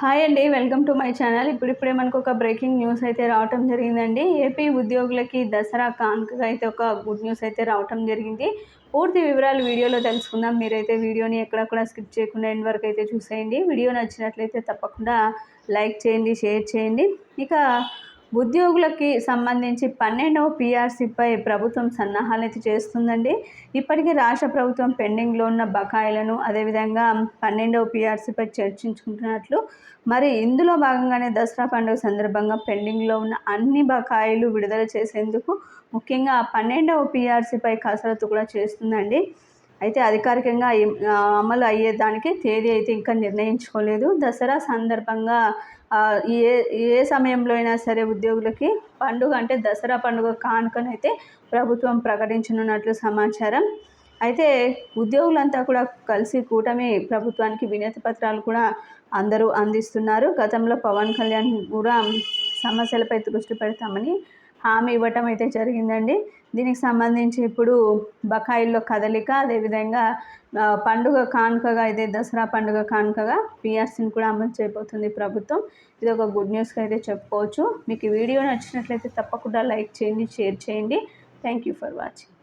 Hi అండి welcome to my channel. ఇప్పుడిప్పుడే మనకు ఒక బ్రేకింగ్ న్యూస్ అయితే రావటం జరిగిందండి. ఏపీ ఉద్యోగులకి దసరా కానుకగా అయితే ఒక గుడ్ న్యూస్ అయితే రావటం జరిగింది. పూర్తి వివరాలు వీడియోలో తెలుసుకుందాం. మీరైతే వీడియోని ఎక్కడక్కడ స్కిప్ చేయకుండా ఎండ్ వరకు అయితే చూసేయండి. వీడియో నచ్చినట్లయితే తప్పకుండా లైక్ చేయండి షేర్ చేయండి. ఇక ఉద్యోగులకి సంబంధించి పన్నెండవ పీఆర్సీపై ప్రభుత్వం సన్నాహాలు చేస్తుందండి. ఇప్పటికీ రాష్ట్ర ప్రభుత్వం పెండింగ్లో ఉన్న బకాయిలను అదేవిధంగా పన్నెండవ పీఆర్సీపై చర్చించుకుంటున్నట్లు మరి ఇందులో భాగంగానే దసరా పండుగ సందర్భంగా పెండింగ్లో ఉన్న అన్ని బకాయిలు విడుదల చేసేందుకు ముఖ్యంగా పన్నెండవ పీఆర్సీపై కసరత్తు కూడా చేస్తుందండి. అయితే అధికారికంగా అమలు అయ్యేదానికి తేదీ అయితే ఇంకా నిర్ణయించుకోలేదు. దసరా సందర్భంగా ఏ ఏ సమయంలో అయినా సరే ఉద్యోగులకి పండుగ అంటే దసరా పండుగ కానుకనైతే ప్రభుత్వం ప్రకటించనున్నట్లు సమాచారం. అయితే ఉద్యోగులంతా కూడా కలిసి కూటమి ప్రభుత్వానికి వినతి పత్రాలు కూడా అందరూ అందిస్తున్నారు. గతంలో పవన్ కళ్యాణ్ కూడా సమస్యలపై దృష్టి పెడతామని హామీ ఇవ్వటం అయితే జరిగిందండి. దీనికి సంబంధించి ఇప్పుడు బకాయిల్లో కదలిక అదేవిధంగా పండుగ కానుకగా అయితే దసరా పండుగ కానుకగా పిఆర్సీని కూడా అమలు చేయబోతుంది ప్రభుత్వం. ఇది ఒక గుడ్ న్యూస్గా అయితే చెప్పుకోవచ్చు. మీకు ఈ వీడియో నచ్చినట్లయితే తప్పకుండా లైక్ చేయండి షేర్ చేయండి. Thank you for watching.